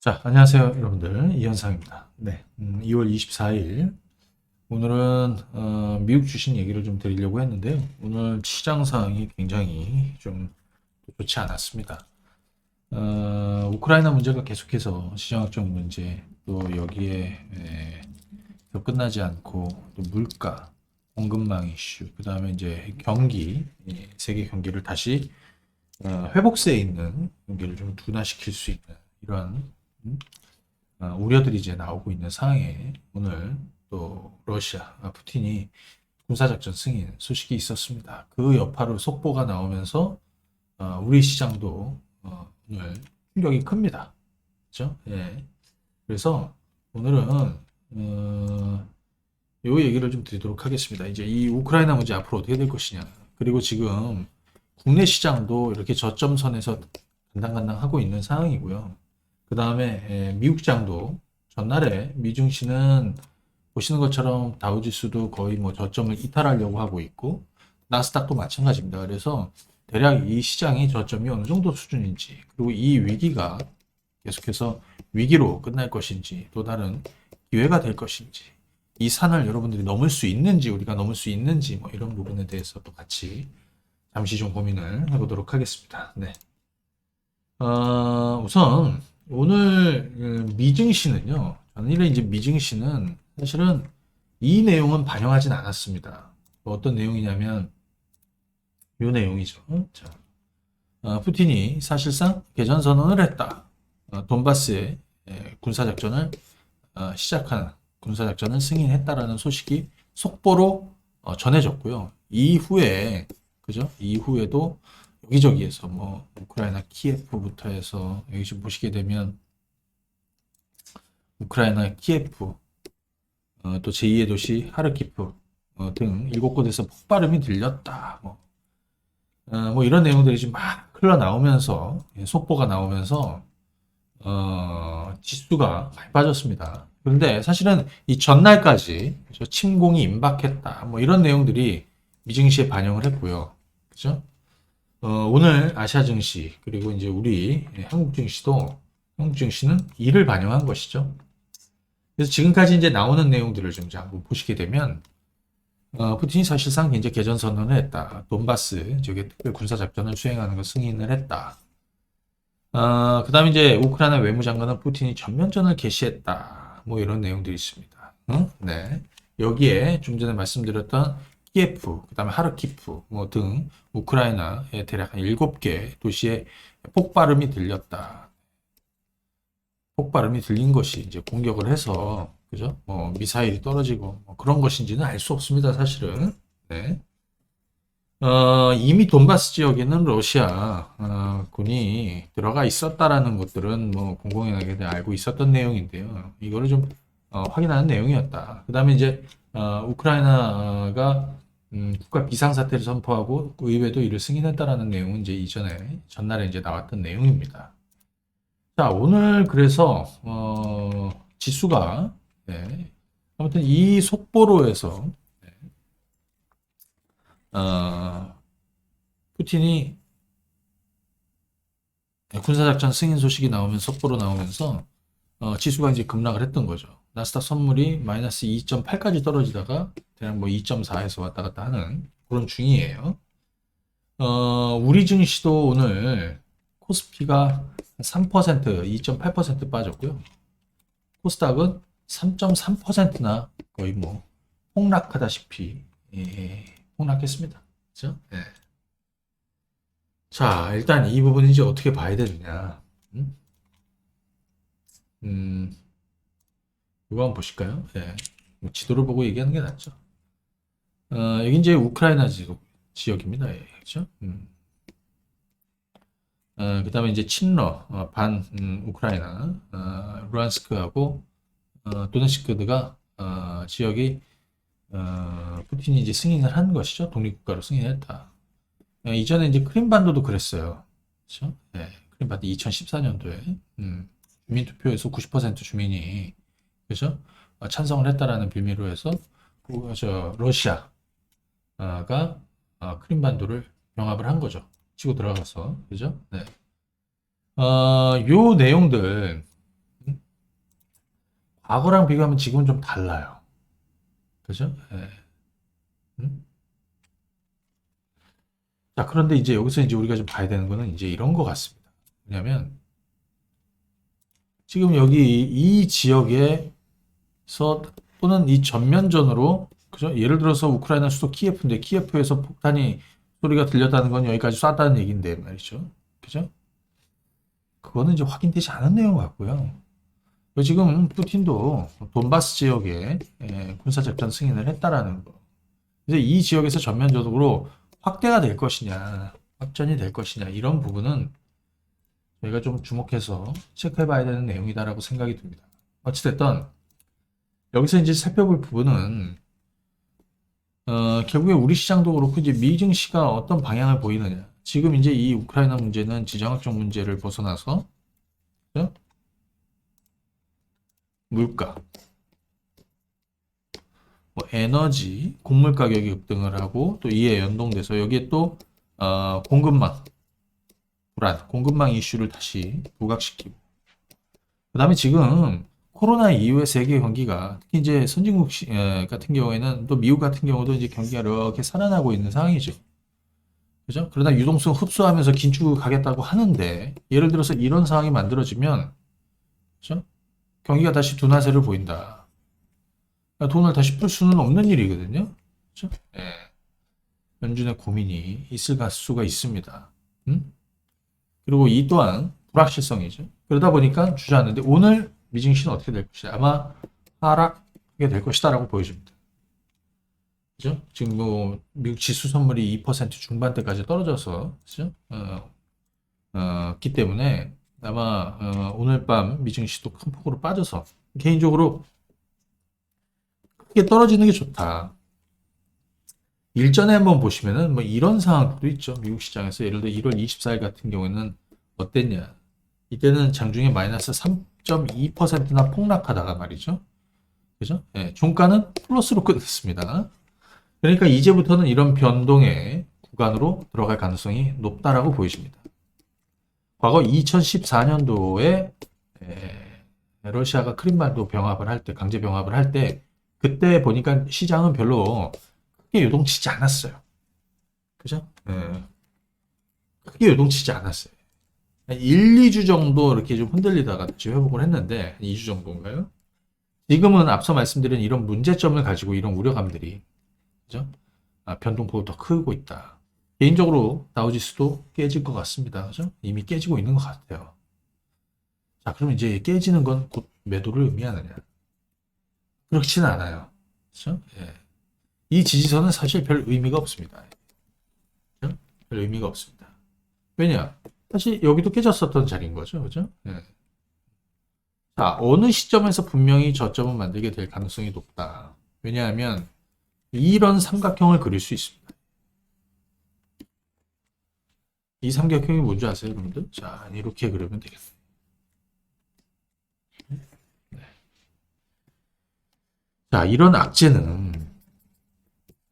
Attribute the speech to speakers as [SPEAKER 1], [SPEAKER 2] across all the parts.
[SPEAKER 1] 자, 안녕하세요, 여러분들. 이현상입니다. 네, 음, 2월 24일. 오늘은 어, 미국 주식 얘기를 좀 드리려고 했는데요. 오늘 시장 상황이 굉장히 좀 좋지 않았습니다. 어, 우크라이나 문제가 계속해서 시장학적 문제, 또 여기에 에, 또 끝나지 않고 또 물가, 공급망 이슈, 그 다음에 이제 경기, 예, 세계 경기를 다시 어, 회복세에 있는 경기를 좀 둔화시킬 수 있는 이런 음, 어, 우려들이 이제 나오고 있는 상황에 오늘 또 러시아 아, 푸틴이 군사작전 승인 소식이 있었습니다. 그 여파로 속보가 나오면서 어, 우리 시장도 어, 오늘 충격이 큽니다. 그렇죠? 예. 그래서 오늘은 어, 요 얘기를 좀 드리도록 하겠습니다. 이제 이 우크라이나 문제 앞으로 어떻게 될 것이냐. 그리고 지금 국내 시장도 이렇게 저점선에서 간당간당 하고 있는 상황이고요. 그 다음에 미국 시장도 전날에 미증시는 보시는 것처럼 다우지수도 거의 뭐 저점을 이탈하려고 하고 있고 나스닥도 마찬가지입니다. 그래서 대략 이 시장이 저점이 어느 정도 수준인지 그리고 이 위기가 계속해서 위기로 끝날 것인지 또 다른 기회가 될 것인지 이 산을 여러분들이 넘을 수 있는지 우리가 넘을 수 있는지 뭐 이런 부분에 대해서도 같이 잠시 좀 고민을 해보도록 하겠습니다. 네. 어, 우선 오늘 그 미증시는요. 전일에 이제 미증시는 사실은 이 내용은 반영하진 않았습니다. 뭐 어떤 내용이냐면 이 내용이죠. 자, 어, 푸틴이 사실상 개전 선언을 했다. 어, 돈바스의 에, 군사 작전을 어, 시작한 군사 작전을 승인했다라는 소식이 속보로 어, 전해졌고요. 이후에 그죠? 이후에도 여기저기에서 뭐 우크라이나 키예프부터 해서 여기 좀 보시게 되면 우크라이나 키예프 어, 또 제2의 도시 하르키프 어, 등 일곱 곳에서 폭발음이 들렸다. 뭐, 어, 뭐 이런 내용들이 지금 막 흘러나오면서 예, 속보가 나오면서 어, 지수가 많이 빠졌습니다. 그런데 사실은 이 전날까지 그죠? 침공이 임박했다. 뭐 이런 내용들이 미증시에 반영을 했고요. 그죠? 어, 오늘 아시아 증시 그리고 이제 우리 한국 증시도 한국 증시는 이를 반영한 것이죠. 그래서 지금까지 이제 나오는 내용들을 좀 한번 보시게 되면 어, 푸틴이 사실상 이제 개전 선언을 했다. 돈바스 저게 특별 군사 작전을 수행하는 걸 승인을 했다. 어, 그다음에 이제 우크라이나 외무장관은 푸틴이 전면전을 개시했다. 뭐 이런 내용들이 있습니다. 응? 네. 여기에 좀 전에 말씀드렸던 키예프, 그다음에 하르키프 뭐 등 우크라이나의 대략 한 7개 도시에 폭발음이 들렸다. 폭발음이 들린 것이 이제 공격을 해서 그죠? 뭐 미사일이 떨어지고 뭐 그런 것인지는 알 수 없습니다, 사실은. 네. 어, 이미 돈바스 지역에는 러시아 어, 군이 들어가 있었다라는 것들은 뭐 공공연하게 알고 있었던 내용인데요. 이거를 좀 어, 확인하는 내용이었다. 그 다음에 이제 어, 우크라이나가 음, 국가 비상사태를 선포하고 그 의회도 이를 승인했다라는 내용은 이제 이전에 전날에 이제 나왔던 내용입니다. 자, 오늘 그래서 어, 지수가 네, 아무튼 이 속보로 해서 네, 어, 푸틴이 군사작전 승인 소식이 나오면 속보로 나오면서 어, 지수가 이제 급락을 했던 거죠. 나스닥 선물이 마이너스 2.8까지 떨어지다가 대략 뭐 2.4에서 왔다 갔다 하는 그런 중이에요. 어, 우리 증시도 오늘 코스피가 3%, 2.8% 빠졌고요. 코스닥은 3.3%나 거의 뭐 폭락하다시피 예, 폭락했습니다. 그죠? 예. 자, 일단 이 부분 이제 어떻게 봐야 되느냐. 음, 음 이거 한번 보실까요? 예. 뭐 지도를 보고 얘기하는 게 낫죠. 어, 여기 이제 우크라이나 지역, 지역입니다. 예, 그렇죠? 음. 어, 그 다음에 이제 친러, 어, 반, 음, 우크라이나, 어, 루안스크하고, 어, 도네츠크가, 어, 지역이, 어, 푸틴이 이제 승인을 한 것이죠. 독립국가로 승인했다. 어, 이전에 이제 크림반도도 그랬어요. 그렇죠? 네, 크림반도 2014년도에, 음, 주민투표에서 90% 주민이, 그죠? 어, 찬성을 했다라는 빌미로 해서, 그, 저, 러시아가, 어, 크림반도를 병합을 한 거죠. 치고 들어가서 그죠? 네. 어, 요 내용들 과거랑 비교하면 지금은 좀 달라요. 그죠? 예. 음? 자, 그런데 이제 여기서 이제 우리가 좀 봐야 되는 거는 이제 이런 것 같습니다. 왜냐면 지금 여기 이 지역에 서 또는 이 전면전으로 그죠? 예를 들어서 우크라이나 수도 키예프인데 키예프에서 폭탄이 소리가 들렸다는 건 여기까지 쐈다는 얘기인데 말이죠. 그죠? 그거는 이제 확인되지 않은 내용 같고요. 지금 푸틴도 돈바스 지역에 예, 군사작전 승인을 했다라는 거. 이제 이 지역에서 전면적으로 확대가 될 것이냐, 확전이 될 것이냐, 이런 부분은 저희가 좀 주목해서 체크해 봐야 되는 내용이다라고 생각이 듭니다. 어찌됐든, 여기서 이제 살펴볼 부분은, 어, 결국에 우리 시장도 그렇고, 이제 미 증시가 어떤 방향을 보이느냐. 지금 이제 이 우크라이나 문제는 지정학적 문제를 벗어나서, 그죠? 물가, 뭐 에너지, 곡물 가격이 급등을 하고 또 이에 연동돼서 여기에 또 어, 공급망 불안, 공급망 이슈를 다시 부각시키고 그 다음에 지금 코로나 이후의 세계 경기가 특히 이제 선진국 같은 경우에는 또 미국 같은 경우도 이제 경기가 이렇게 살아나고 있는 상황이죠. 그죠? 그러나 유동성 흡수하면서 긴축을 가겠다고 하는데 예를 들어서 이런 상황이 만들어지면 그죠? 경기가 다시 둔화세를 보인다. 그러니까 돈을 다시 풀 수는 없는 일이거든요. 그렇죠? 예. 연준의 고민이 있을 수가 있습니다. 음? 그리고 이 또한 불확실성이죠. 그러다 보니까 주저앉는데 오늘 미증시는 어떻게 될 것이냐? 아마 하락하게 될 것이다라고 보여집니다. 그죠? 지금 뭐 미국 지수 선물이 2% 중반대까지 떨어져서 그죠? 어, 어, 기 때문에 아마 어, 오늘 밤 미증시도 큰 폭으로 빠져서 개인적으로 크게 떨어지는 게 좋다. 일전에 한번 보시면은 뭐 이런 상황도 있죠. 미국 시장에서 예를 들어 1월 24일 같은 경우에는 어땠냐? 이때는 장중에 마이너스 3.2%나 폭락하다가 말이죠. 그죠? 예, 종가는 플러스로 끝냈습니다. 그러니까 이제부터는 이런 변동의 구간으로 들어갈 가능성이 높다라고 보여집니다. 과거 2014년도에 러시아가 크림반도 병합을 할 때, 강제 병합을 할 때, 그때 보니까 시장은 별로 크게 요동치지 않았어요. 그죠? 예. 크게 요동치지 않았어요. 1, 2주 정도 이렇게 좀 흔들리다가 다시 회복을 했는데, 2주 정도인가요? 지금은 앞서 말씀드린 이런 문제점을 가지고 이런 우려감들이, 그죠? 아, 변동폭이 더 크고 있다. 개인적으로 다우지수도 깨질 것 같습니다. 그죠? 이미 깨지고 있는 것 같아요. 자, 그럼 이제 깨지는 건 곧 매도를 의미하느냐? 그렇지는 않아요. 그죠? 예. 이 지지선은 사실 별 의미가 없습니다. 그죠? 별 의미가 없습니다. 왜냐? 사실 여기도 깨졌었던 자리인 거죠. 그죠? 예. 자, 어느 시점에서 분명히 저점을 만들게 될 가능성이 높다. 왜냐하면 이런 삼각형을 그릴 수 있습니다. 이 삼각형이 뭔지 아세요, 여러분들? 자, 이렇게 그리면 되겠습니다. 네. 자, 이런 악재는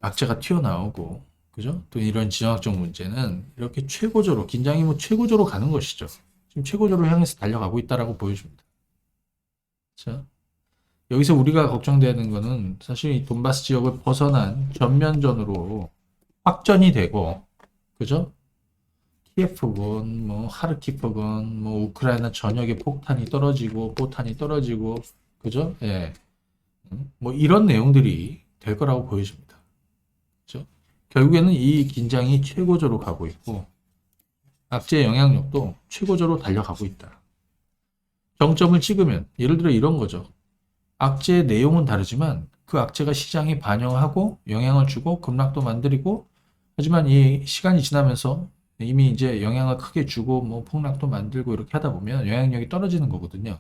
[SPEAKER 1] 악재가 튀어나오고, 그죠? 또 이런 지정학적 문제는 이렇게 최고조로, 긴장이 뭐 최고조로 가는 것이죠. 지금 최고조로 향해서 달려가고 있다라고 보여줍니다. 자, 여기서 우리가 걱정되는 거는 사실 이 돈바스 지역을 벗어난 전면전으로 확전이 되고, 그죠? 키예프군, 뭐 하르키프군, 뭐 우크라이나 전역에 폭탄이 떨어지고 포탄이 떨어지고, 그죠? 예, 음, 뭐 이런 내용들이 될 거라고 보여집니다. 결국에는 이 긴장이 최고조로 가고 있고, 악재의 영향력도 최고조로 달려가고 있다. 정점을 찍으면 예를 들어 이런 거죠. 악재의 내용은 다르지만 그 악재가 시장에 반영하고 영향을 주고 급락도 만들고 하지만 이 시간이 지나면서 이미 이제 영향을 크게 주고 뭐 폭락도 만들고 이렇게 하다 보면 영향력이 떨어지는 거거든요.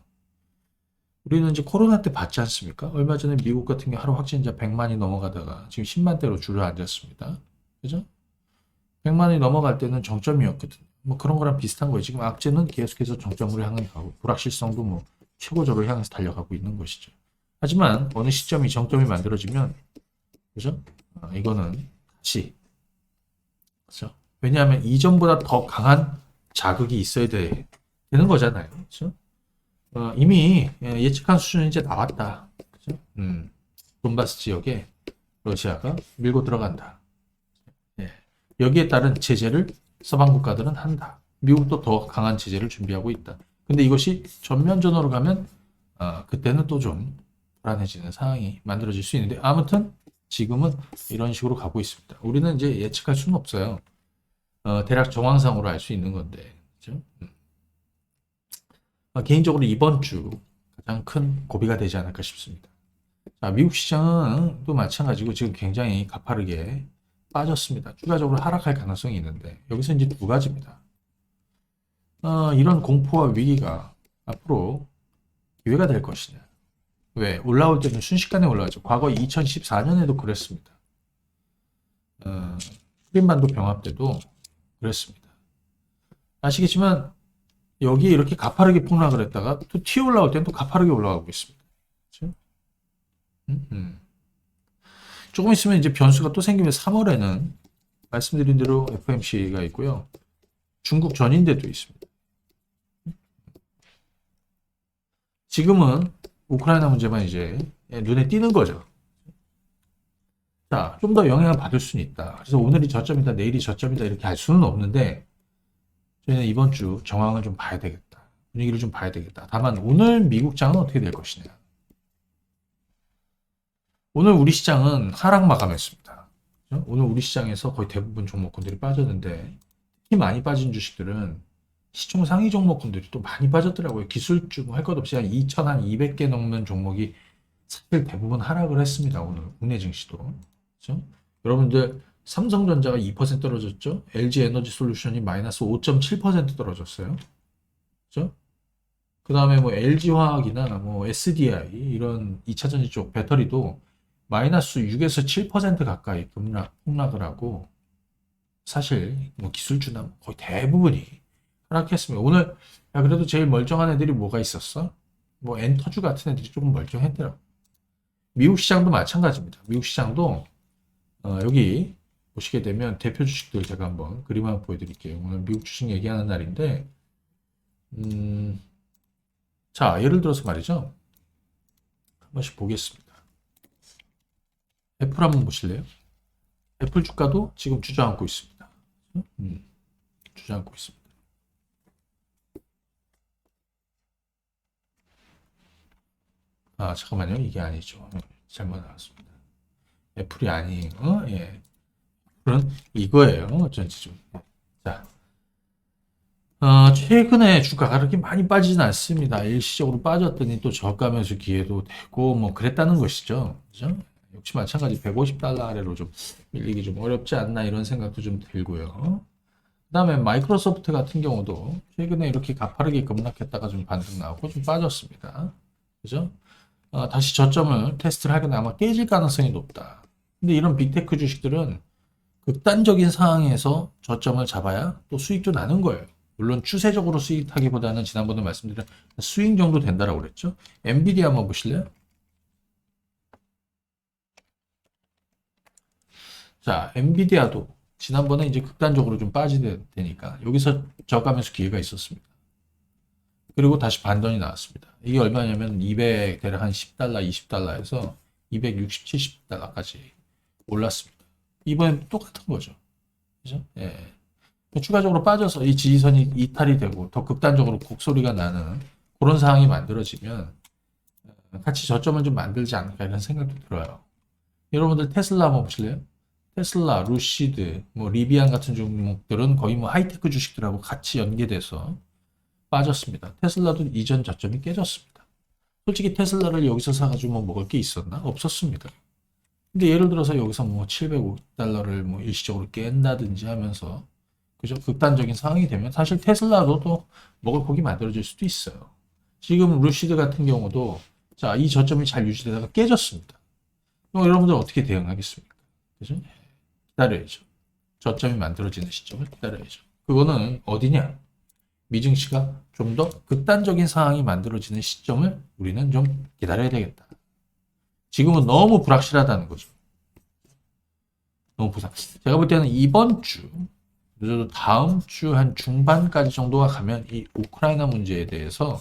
[SPEAKER 1] 우리는 이제 코로나 때 봤지 않습니까? 얼마 전에 미국 같은 경우 하루 확진자 100만이 넘어가다가 지금 10만대로 줄어앉았습니다. 그죠? 100만이 넘어갈 때는 정점이었거든요. 뭐 그런 거랑 비슷한 거예요. 지금 악재는 계속해서 정점으로 향해 가고 불확실성도 뭐 최고조로 향해서 달려가고 있는 것이죠. 하지만 어느 시점이 정점이 만들어지면 그죠? 아, 이거는 다시 그죠? 왜냐하면 이전보다 더 강한 자극이 있어야 돼, 되는 거잖아요. 그죠? 어, 이미 예, 예측한 수준이 이제 나왔다. 그죠? 음, 돈바스 지역에 러시아가 밀고 들어간다. 예. 여기에 따른 제재를 서방 국가들은 한다. 미국도 더 강한 제재를 준비하고 있다. 근데 이것이 전면전으로 가면 어, 그때는 또 좀 불안해지는 상황이 만들어질 수 있는데 아무튼 지금은 이런 식으로 가고 있습니다. 우리는 이제 예측할 수는 없어요. 어, 대략 정황상으로 알 수 있는 건데. 그죠? 음. 어, 개인적으로 이번 주 가장 큰 고비가 되지 않을까 싶습니다. 자, 미국 시장은 또 마찬가지고 지금 굉장히 가파르게 빠졌습니다. 추가적으로 하락할 가능성이 있는데 여기서 이제 두 가지입니다. 어, 이런 공포와 위기가 앞으로 기회가 될 것이냐. 왜? 올라올 때는 순식간에 올라가죠. 과거 2014년에도 그랬습니다. 어, 크림반도 병합 때도 그랬습니다. 아시겠지만 여기 이렇게 가파르게 폭락을 했다가 또 튀어 올라올 때는 또 가파르게 올라가고 있습니다. 그렇죠? 음, 음. 조금 있으면 이제 변수가 또 생기면 3월에는 말씀드린 대로 FMC가 있고요. 중국 전인대도 있습니다. 지금은 우크라이나 문제만 이제 눈에 띄는 거죠. 자, 좀 더 영향을 받을 수는 있다. 그래서 오늘이 저점이다, 내일이 저점이다 이렇게 할 수는 없는데 저희는 이번 주 정황을 좀 봐야 되겠다. 분위기를 좀 봐야 되겠다. 다만 오늘 미국 장은 어떻게 될 것이냐. 오늘 우리 시장은 하락 마감했습니다. 오늘 우리 시장에서 거의 대부분 종목군들이 빠졌는데 특히 많이 빠진 주식들은 시총 상위 종목군들이 또 많이 빠졌더라고요. 기술주 뭐 할 것 없이 한 2,200개 넘는 종목이 사실 대부분 하락을 했습니다. 오늘 국내 증시도. 그죠? 여러분들 삼성전자가 2% 떨어졌죠? LG 에너지 솔루션이 마이너스 5.7% 떨어졌어요. 그죠? 그 다음에 뭐 LG 화학이나 뭐 SDI 이런 2차 전지 쪽 배터리도 마이너스 6에서 7% 가까이 급락, 폭락을 하고 사실 뭐 기술주나 거의 대부분이 하락했습니다. 오늘 야 그래도 제일 멀쩡한 애들이 뭐가 있었어? 뭐 엔터주 같은 애들이 조금 멀쩡했더라고. 미국 시장도 마찬가지입니다. 미국 시장도 어, 여기 보시게 되면 대표 주식들 제가 한번 그림 한번 보여드릴게요. 오늘 미국 주식 얘기하는 날인데, 음, 자 예를 들어서 말이죠. 한 번씩 보겠습니다. 애플 한번 보실래요? 애플 주가도 지금 주저앉고 있습니다. 음, 주저앉고 있습니다. 아, 잠깐만요. 이게 아니죠. 잘못 나왔습니다. 애플이 아니에요. 어? 예. 애플은 이거예요. 어쩐지 좀. 자. 어, 최근에 주가가 그렇게 많이 빠지진 않습니다. 일시적으로 빠졌더니 또 저가면서 기회도 되고 뭐 그랬다는 것이죠. 그죠? 역시 마찬가지 150달러 아래로 좀 밀리기 좀 어렵지 않나 이런 생각도 좀 들고요. 그 다음에 마이크로소프트 같은 경우도 최근에 이렇게 가파르게 급락했다가 좀 반등 나오고 좀 빠졌습니다. 그죠? 어, 다시 저점을 테스트를 하게 되면 아마 깨질 가능성이 높다. 근데 이런 빅테크 주식들은 극단적인 상황에서 저점을 잡아야 또 수익도 나는 거예요. 물론 추세적으로 수익 타기보다는 지난번에 말씀드린 스윙 정도 된다라고 그랬죠. 엔비디아 한번 보실래요? 자, 엔비디아도 지난번에 이제 극단적으로 좀 빠지되니까 여기서 저가면서 기회가 있었습니다. 그리고 다시 반전이 나왔습니다. 이게 얼마냐면 200 대략 한 10달러, 20달러에서 260, 70달러까지 올랐습니다. 이번엔 똑같은 거죠. 그죠? 예. 추가적으로 빠져서 이 지지선이 이탈이 되고 더 극단적으로 곡소리가 나는 그런 상황이 만들어지면 어, 같이 저점을 좀 만들지 않을까 이런 생각도 들어요. 여러분들 테슬라 한번 보실래요? 테슬라, 루시드, 뭐 리비안 같은 종목들은 거의 뭐 하이테크 주식들하고 같이 연계돼서 빠졌습니다. 테슬라도 이전 저점이 깨졌습니다. 솔직히 테슬라를 여기서 사가지고 뭐 먹을 게 있었나? 없었습니다. 근데 예를 들어서 여기서 뭐 705달러를 뭐 일시적으로 깬다든지 하면서 그죠? 극단적인 상황이 되면 사실 테슬라도 또 먹을 고기 만들어질 수도 있어요. 지금 루시드 같은 경우도 자, 이 저점이 잘 유지되다가 깨졌습니다. 그럼 여러분들 어떻게 대응하겠습니까? 그죠? 기다려야죠. 저점이 만들어지는 시점을 기다려야죠. 그거는 어디냐? 미증시가 좀 더 극단적인 상황이 만들어지는 시점을 우리는 좀 기다려야 되겠다. 지금은 너무 불확실하다는 거죠. 너무 부상. 제가 볼 때는 이번 주, 늦어도 다음 주 한 중반까지 정도가 가면 이 우크라이나 문제에 대해서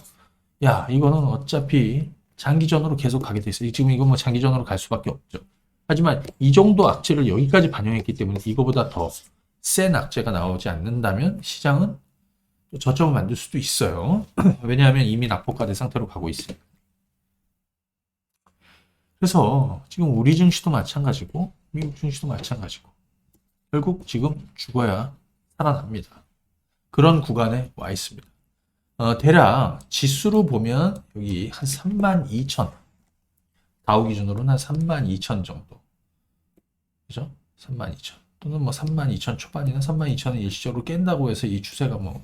[SPEAKER 1] 야, 이거는 어차피 장기전으로 계속 가게 돼 있어요. 지금 이거 뭐 장기전으로 갈 수밖에 없죠. 하지만 이 정도 악재를 여기까지 반영했기 때문에 이거보다 더 센 악재가 나오지 않는다면 시장은 또 저점을 만들 수도 있어요. 왜냐하면 이미 낙폭과대 상태로 가고 있으니까. 그래서 지금 우리 증시도 마찬가지고 미국 증시도 마찬가지고 결국 지금 죽어야 살아납니다. 그런 구간에 와 있습니다. 어, 대략 지수로 보면 여기 한32,000 다우 기준으로는 한32,000 정도. 그죠? 32,000 또는 뭐32,000 초반이나 32,000을 일시적으로 깬다고 해서 이 추세가 뭐,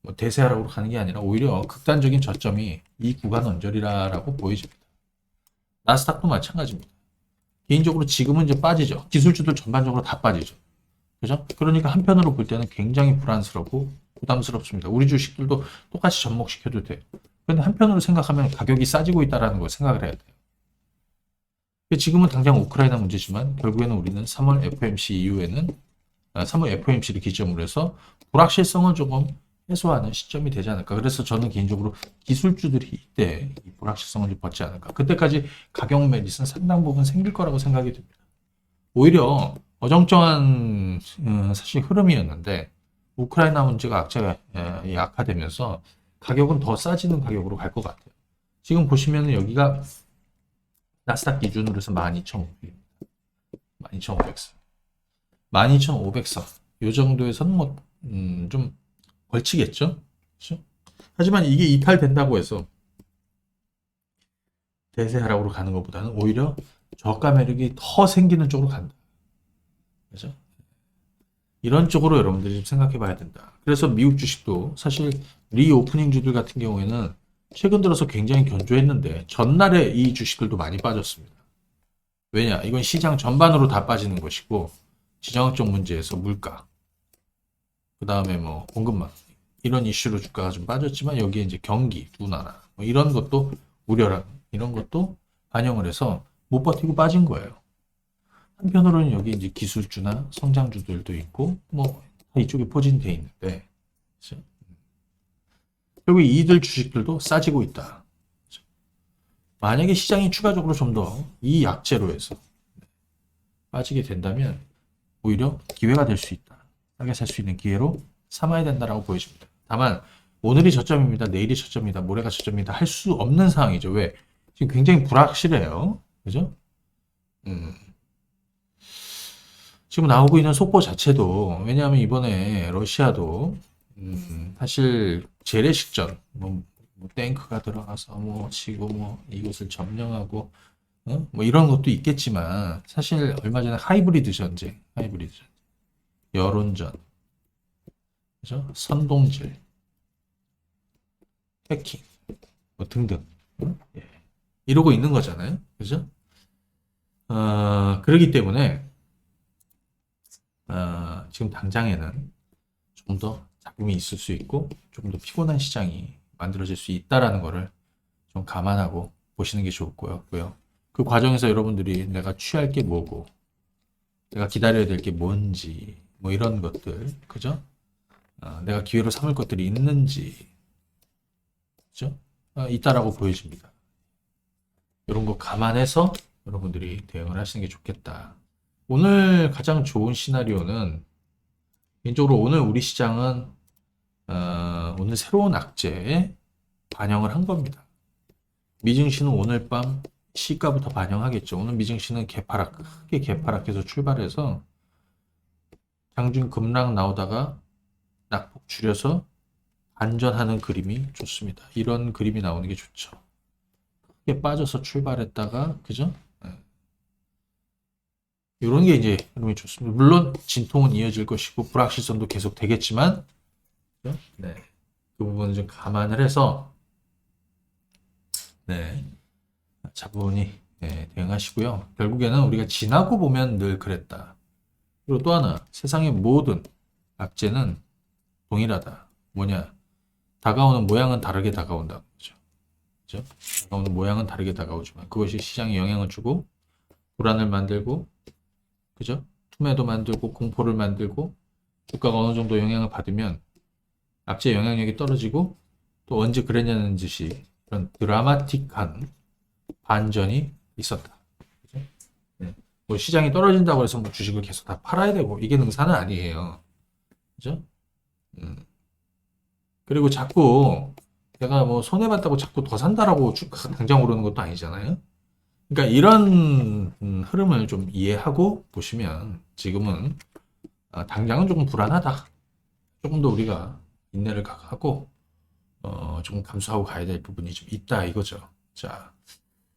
[SPEAKER 1] 뭐 대세하락으로 가는 게 아니라 오히려 극단적인 저점이 이 구간 언저리라고 보여집니다. 나스닥도 마찬가지입니다. 개인적으로 지금은 이제 빠지죠. 기술주들 전반적으로 다 빠지죠. 그죠? 그러니까 한편으로 볼 때는 굉장히 불안스럽고 부담스럽습니다. 우리 주식들도 똑같이 접목시켜도 돼요. 그런데 한편으로 생각하면 가격이 싸지고 있다는 걸 생각을 해야 돼요. 지금은 당장 우크라이나 문제지만 결국에는 우리는 3월 FOMC 이후에는 아, 3월 FOMC를 기점으로 해서 불확실성을 조금 해소하는 시점이 되지 않을까. 그래서 저는 개인적으로 기술주들이 이때 이 불확실성을 좀 벗지 않을까. 그때까지 가격 메리트는 상당 부분 생길 거라고 생각이 듭니다. 오히려 어정쩡한 음, 사실 흐름이었는데 우크라이나 문제가 악재가 예, 약화되면서 가격은 더 싸지는 가격으로 갈 것 같아요. 지금 보시면 여기가 나스닥 기준으로 해서 12,500입니다. 12,500선. 12,500선. 요 정도에서는 뭐, 음, 좀 걸치겠죠? 그렇죠? 하지만 이게 이탈된다고 해서 대세 하락으로 가는 것보다는 오히려 저가 매력이 더 생기는 쪽으로 간다. 그죠? 이런 쪽으로 여러분들이 좀 생각해 봐야 된다. 그래서 미국 주식도 사실 리오프닝 주들 같은 경우에는 최근 들어서 굉장히 견조했는데 전날에 이 주식들도 많이 빠졌습니다. 왜냐? 이건 시장 전반으로 다 빠지는 것이고 지정학적 문제에서 물가, 그 다음에 뭐 공급망 이런 이슈로 주가가 좀 빠졌지만 여기에 이제 경기 두 나라 뭐 이런 것도 우려라 이런 것도 반영을 해서 못 버티고 빠진 거예요. 한편으로는 여기 이제 기술주나 성장주들도 있고 뭐 이쪽에 포진돼 있는데 그렇죠? 결국 이들 주식들도 싸지고 있다. 그렇죠? 만약에 시장이 추가적으로 좀 더 이 약재로 해서 빠지게 된다면 오히려 기회가 될 수 있다. 싸게 살 수 있는 기회로 삼아야 된다라고 보여집니다. 다만 오늘이 저점입니다. 내일이 저점이다. 모레가 저점이다. 할 수 없는 상황이죠. 왜? 지금 굉장히 불확실해요. 그죠? 음. 지금 나오고 있는 속보 자체도 왜냐하면 이번에 러시아도 음, 사실 재래식전 뭐, 뭐 탱크가 들어가서 뭐 치고 뭐 이곳을 점령하고 어? 뭐 이런 것도 있겠지만 사실 얼마 전에 하이브리드 전쟁, 하이브리드 전쟁, 여론전, 그죠? 선동질, 해킹, 뭐 등등 응? 예. 이러고 있는 거잖아요, 그죠? 어, 그러기 때문에 어, 지금 당장에는 좀더 자금이 있을 수 있고 조금 더 피곤한 시장이 만들어질 수 있다라는 거를 좀 감안하고 보시는 게 좋을 것 같고요. 그 과정에서 여러분들이 내가 취할 게 뭐고 내가 기다려야 될 게 뭔지 뭐 이런 것들 그죠? 어, 내가 기회로 삼을 것들이 있는지 그죠? 어, 있다라고 보여집니다. 이런 거 감안해서 여러분들이 대응을 하시는 게 좋겠다. 오늘 가장 좋은 시나리오는 개인적으로 오늘 우리 시장은 어, 오늘 새로운 악재에 반영을 한 겁니다. 미증시는 오늘 밤 시가부터 반영하겠죠. 오늘 미증시는 개파락 크게 개파락해서 출발해서 장중 급락 나오다가 낙폭 줄여서 안전하는 그림이 좋습니다. 이런 그림이 나오는 게 좋죠. 크게 빠져서 출발했다가 그죠? 이런 게 이제 흐름이 좋습니다. 물론 진통은 이어질 것이고 불확실성도 계속 되겠지만 네. 그 부분을 좀 감안을 해서 네. 차분히 네, 대응하시고요. 결국에는 우리가 지나고 보면 늘 그랬다. 그리고 또 하나 세상의 모든 악재는 동일하다. 뭐냐? 다가오는 모양은 다르게 다가온다. 그죠? 그죠? 다가오는 모양은 다르게 다가오지만 그것이 시장에 영향을 주고 불안을 만들고 그죠? 투매도 만들고 공포를 만들고 주가가 어느 정도 영향을 받으면 악재 영향력이 떨어지고 또 언제 그랬냐는 듯이 그런 드라마틱한 반전이 있었다. 그죠? 네. 뭐 시장이 떨어진다고 해서 뭐 주식을 계속 다 팔아야 되고 이게 능사는 아니에요. 그죠? 음. 그리고 자꾸 내가 뭐 손해봤다고 자꾸 더 산다라고 주- 당장 오르는 것도 아니잖아요. 그러니까 이런 음, 흐름을 좀 이해하고 보시면 지금은 아, 당장은 조금 불안하다. 조금 더 우리가 인내를 하고 어, 조금 감수하고 가야 될 부분이 좀 있다 이거죠. 자,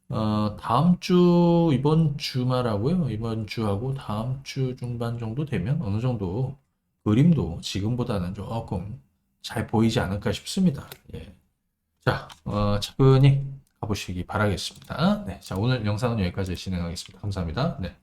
[SPEAKER 1] 어, 다음 주 이번 주말하고요. 이번 주하고 다음 주 중반 정도 되면 어느 정도 그림도 지금보다는 조금 잘 보이지 않을까 싶습니다. 예. 자, 어, 차분히 가보시기 바라겠습니다. 네, 자, 오늘 영상은 여기까지 진행하겠습니다. 감사합니다. 네.